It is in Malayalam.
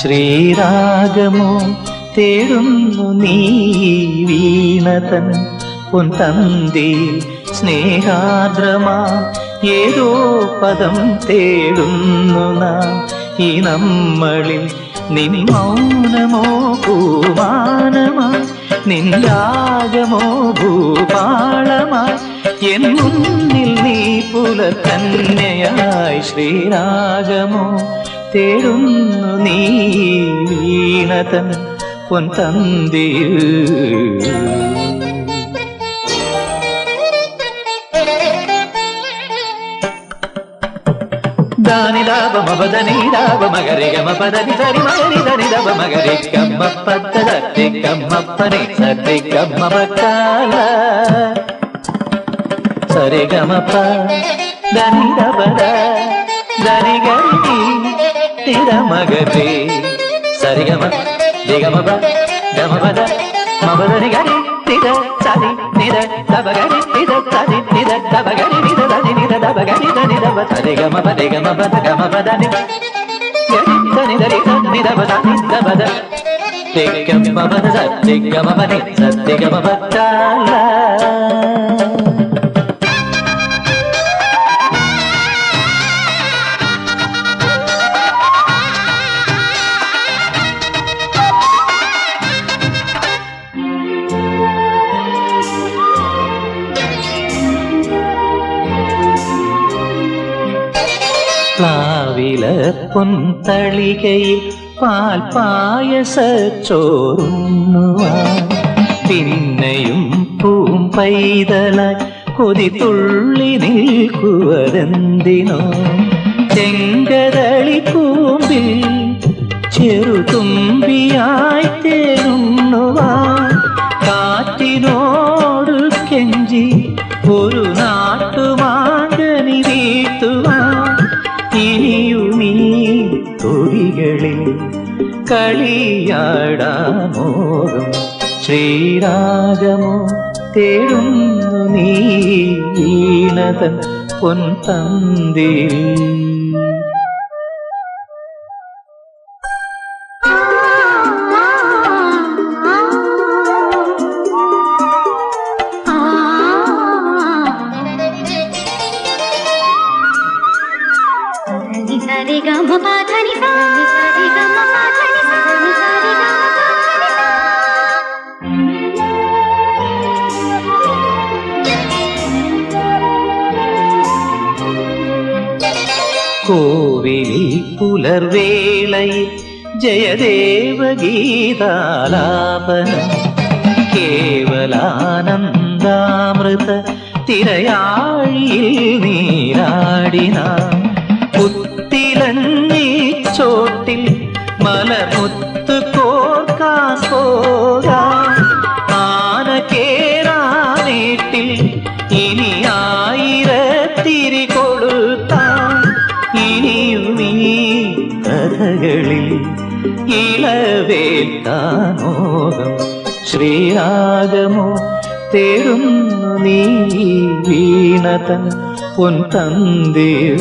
ശ്രീരാഗമോ തേടുന്നു നീ വീണതൻ. പൊൻതന്തി സ്നേഹാദ്രമാ ഏതോ പദം തേടുന്നു നാം. ഈ നമ്മളിൽ നിൻ മൗനമോ പൂമാനമാ നിൻരാഗമോ ഭൂപാളമാ എൻ മുന്നിൽ നീ പുലക്കന്യയായി ശ്രീരാഗമോ തേടുന്നു നീ വീണതൻ പൊൻതന്തിയിൽ దాని దాబ మబదని దాబ మగరి గమ పదని సరి మగరి దని దబ మగరి కమ్మ పత్త దత్తి కమ్మ పని సత్తి కమ్మ పక్కాల సరి గమ ప దని దబద magabe sarigama digama ba dama bada mabadani gari tida sari nida dabagari tida sari nida dabagari nida dani nida dabagari dani daba sarigama ba digama ba dama badani yari dani dari dani daba dani daba da tega mama da tega mama ni tega mama tala പൊന്തളികയിൽ പാൽ പായസച്ചോറുന്നുവാൻ പിന്നെയും പൂം പൈതലായി കൊതിത്തുള്ളി നിൽക്കുവതെന്തിനോ. ചെങ്കതളി പൂമ്പിൽ ചെറുതുമ്പിയായി തേനുണ്ണുവാൻ കാറ്റിനോട് കെഞ്ചി ഒരു നാട്ടുമാങ്കനി കളിയാടാമോകം ശ്രീരാഗമോ തേടുന്നു നീ വീണതൻ പൊൻതന്തിൽ సరి గమ పాధని கோவிலில் புலர்வேளையில் ஜெயதேவ கீதாலாபன கேவலானந்தாமிருத திரையாழியில் நீராடினான் புத்திலன்னீச்சோட்டில் மலமுத் കഥകളിൽ ഇളവേൽക്കാനോകം ശ്രീരാഗമോ തേടുന്നു നീ വീണതൻ പൊൻതന്തിൽ.